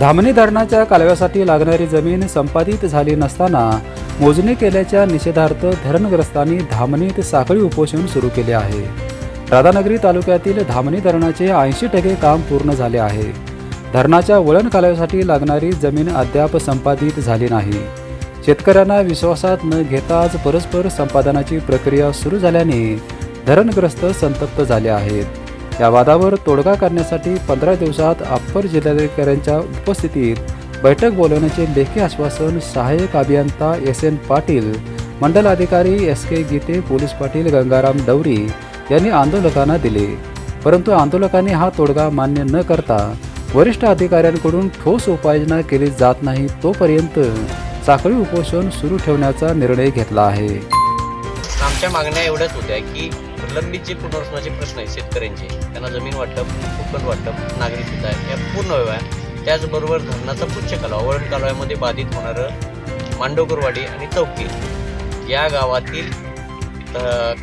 धामणी धरणाच्या कालव्यासाठी लागणारी जमीन संपादित झाली नसताना मोजणी केल्याच्या निषेधार्थ धरणग्रस्तांनी धामणीत साखळी उपोषण सुरू केले आहे. राधानगरी तालुक्यातील धामणी धरणाचे ऐंशी टक्के काम पूर्ण झाले आहे. धरणाच्या वळण कालव्यासाठी लागणारी जमीन अद्याप संपादित झाली नाही. शेतकऱ्यांना विश्वासात न घेताच परस्पर संपादनाची प्रक्रिया सुरू झाल्याने धरणग्रस्त संतप्त झाले आहेत. या वादावर तोडगा करण्यासाठी पंधरा दिवसात अप्पर जिल्हाधिकाऱ्यांच्या उपस्थितीत बैठक बोलवण्याचे लेखी आश्वासन सहाय्यक अभियंता एस एन पाटील मंडल अधिकारी S K Gite police Patil Gangaram Dawari यांनी आंदोलकांना दिले. परंतु आंदोलकांनी हा तोडगा मान्य न करता वरिष्ठ अधिकाऱ्यांकडून ठोस उपाययोजना केली जात नाही तोपर्यंत साखळी उपोषण सुरू ठेवण्याचा निर्णय घेतला आहे. आमच्या मागण्या एवढ्याच होत्या की प्रलंबित जे पुनर्वसनाचे प्रश्न आहेत शेतकऱ्यांचे. त्यांना जमीन वाटप कोकण वाटप नागरी सुद्धा या पूर्ण व्हाव्या त्याचबरोबर धरणाचा पुच्छ कालवा वळण कालव्यामध्ये बाधित होणारं मांडवकरवाडी आणि चौकी या गावातील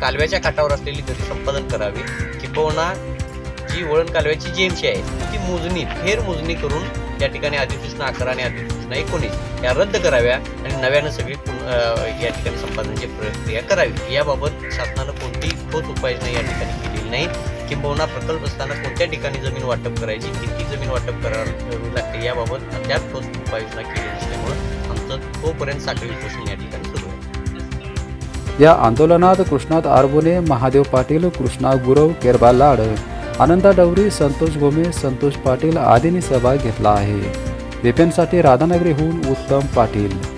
कालव्याच्या काठावर असलेली घरे संपादन करावी किंबहुना जी वळण कालव्याची जी आहे ती मोजणी फेर मोजणी करून या ठिकाणी अधिसूचना अकरा आणि अधिसूचना एकोणीस या रद्द कराव्या आणि नव्यानं सगळी या ठिकाणी संपादनाची प्रक्रिया करावी. याबाबत शासनानं कोणतीही ठोस उपाययोजना या ठिकाणी केलेली नाही. किंबहुना प्रकल्प असताना कोणत्या ठिकाणी जमीन वाटप करायची किती जमीन वाटप करावी लागते याबाबत अद्याप ठोस उपाययोजना केली नसल्यामुळं आमचं तोपर्यंत साखळी उपोषण या ठिकाणी सुरू आहे. या आंदोलनात कृष्णात आरबोने महादेव पाटील कृष्णा गुरव केरबा लाड. आनंदा डवरी संतोष गोमे संतोष पाटील आदींनी सहभाग घेतला आहे. विपिनसाठी राधानगरीहून उत्तम पाटील.